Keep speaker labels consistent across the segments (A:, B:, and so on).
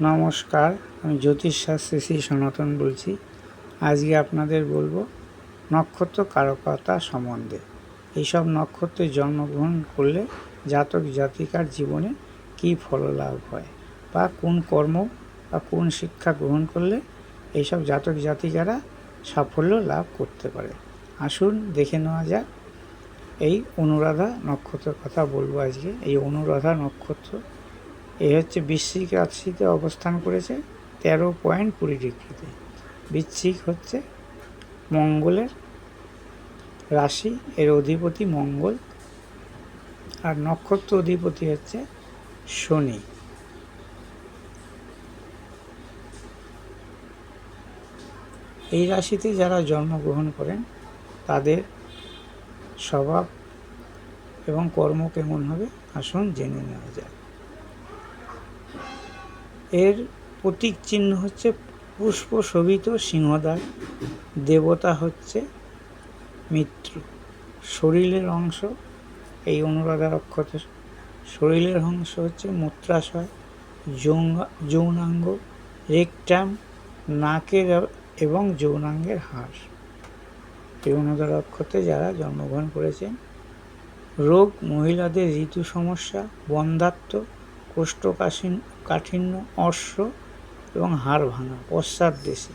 A: নমস্কার, আমি জ্যোতিষশাস্ত্রী শ্রী সনাতন বলছি। আজকে আপনাদের বলব নক্ষত্র কারকতা সম্বন্ধে। এইসব নক্ষত্রে জন্মগ্রহণ করলে জাতক জাতিকার জীবনে কী ফললাভ হয় বা কোন কর্ম বা কোন শিক্ষা গ্রহণ করলে এইসব জাতক জাতিকারা সাফল্য লাভ করতে পারে? আসুন দেখে নেওয়া যাক। এই অনুরাধা নক্ষত্রের কথা বলব আজকে। এই অনুরাধা নক্ষত্র এই হচ্ছে বৃশ্চিক রাশিতে অবস্থান করেছে তেরো পয়েন্ট কুড়ি ডিগ্রিতে। বৃশ্চিক হচ্ছে মঙ্গলের রাশি, এর অধিপতি মঙ্গল আর নক্ষত্র অধিপতি হচ্ছে শনি। এই রাশিতে যারা জন্মগ্রহণ করেন, তাদের স্বভাব এবং কর্ম কেমন হবে? আসুন জেনে নেওয়া যায় এর প্রতীক চিহ্ন হচ্ছে পুষ্প শোভিত সিংহদ্বার, দেবতা হচ্ছে মিত্র। শরীরের অংশ, এই অনুরাধা অক্ষতের শরীরের অংশ হচ্ছে মূত্রাশয়, যৌন, যৌনাঙ্গ, রেকটাম, নাকের এবং যৌনাঙ্গের হাড়। এই অনুরাধা অক্ষতে যারা জন্মগ্রহণ করেছেন, রোগ, মহিলাদের ঋতু সমস্যা, বন্ধাত্ম, কোষ্ঠকাঠিন্য কাঠিন্য, অশ্ব এবং হাড় ভাঙা, পশ্চাৎ দেশে।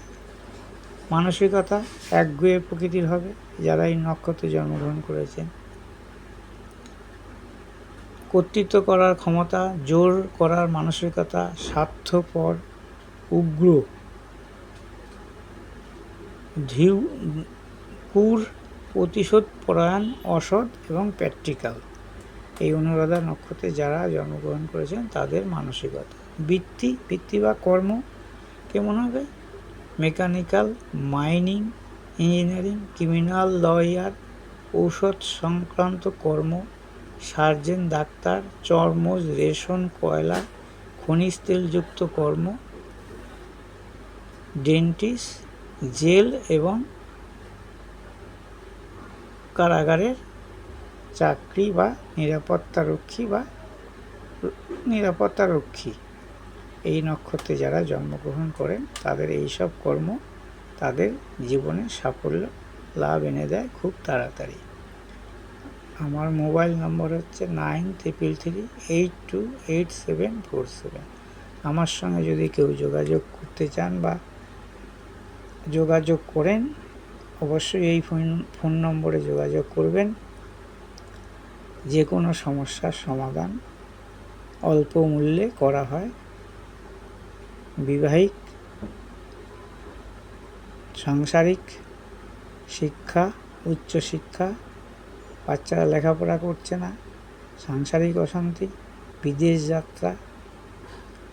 A: মানসিকতা একগুয়ে প্রকৃতির হবে, যারা এই নক্ষত্রে জন্মগ্রহণ করেছেন। কর্তৃত্ব করার ক্ষমতা, জোর করার মানসিকতা, স্বার্থপর, উগ্র, ধিউ কুর প্রতিশোধ, পরায়ণ, অসৎ এবং প্র্যাকটিক্যাল এই অনুরাধা নক্ষত্রে যারা জন্মগ্রহণ করেছেন, তাদের মানসিকতা। বৃত্তি বৃত্তি বা কর্ম কেমন হবে? Mechanical, mining, engineering, criminal, lawyer, ঔষধ সংক্রান্ত কর্ম, সার্জেন, ডাক্তার, চর্মজ, রেশন, কয়লা, খনিজ তেলযুক্ত কর্ম, ডেন্টিস্ট, জেল এবং কারাগারের চাকরি বা নিরাপত্তারক্ষী বা নিরাপত্তারক্ষী। এই নক্ষত্রে যারা জন্মগ্রহণ করেন, তাদের এই সব কর্ম তাদের জীবনে সাফল্য, লাভ এনে দেয় খুব তাড়াতাড়ি। আমার মোবাইল নম্বর হচ্ছে nine triple three eight two eight seven four seven. আমার সঙ্গে যদি কেউ যোগাযোগ করতে চান বা যোগাযোগ করেন, অবশ্যই এই ফোন ফোন নম্বরে যোগাযোগ করবেন। যে কোনো সমস্যার সমাধান অল্প মূল্যে করা হয়। বিবাহিক, সাংসারিক শিক্ষা উচ্চশিক্ষা বাচ্চারা লেখাপড়া করছে না, সাংসারিক অশান্তি, বিদেশ যাত্রা,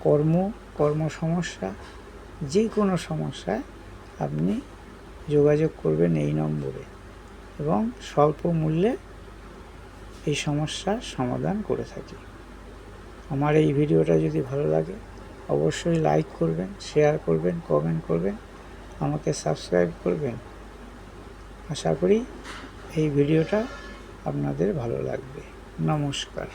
A: কর্ম কর্মসমস্যা যে কোনো সমস্যায় আপনি যোগাযোগ করবেন এই নম্বরে এবং স্বল্প মূল্যে এই সমস্যার সমাধান করে থাকি। আমার এই ভিডিওটা যদি ভালো লাগে, অবশ্যই লাইক করবেন শেয়ার করবেন কমেন্ট করবেন, আমাকে সাবস্ক্রাইব করবেন। আশা করি এই ভিডিওটা আপনাদের ভালো লাগবে। নমস্কার।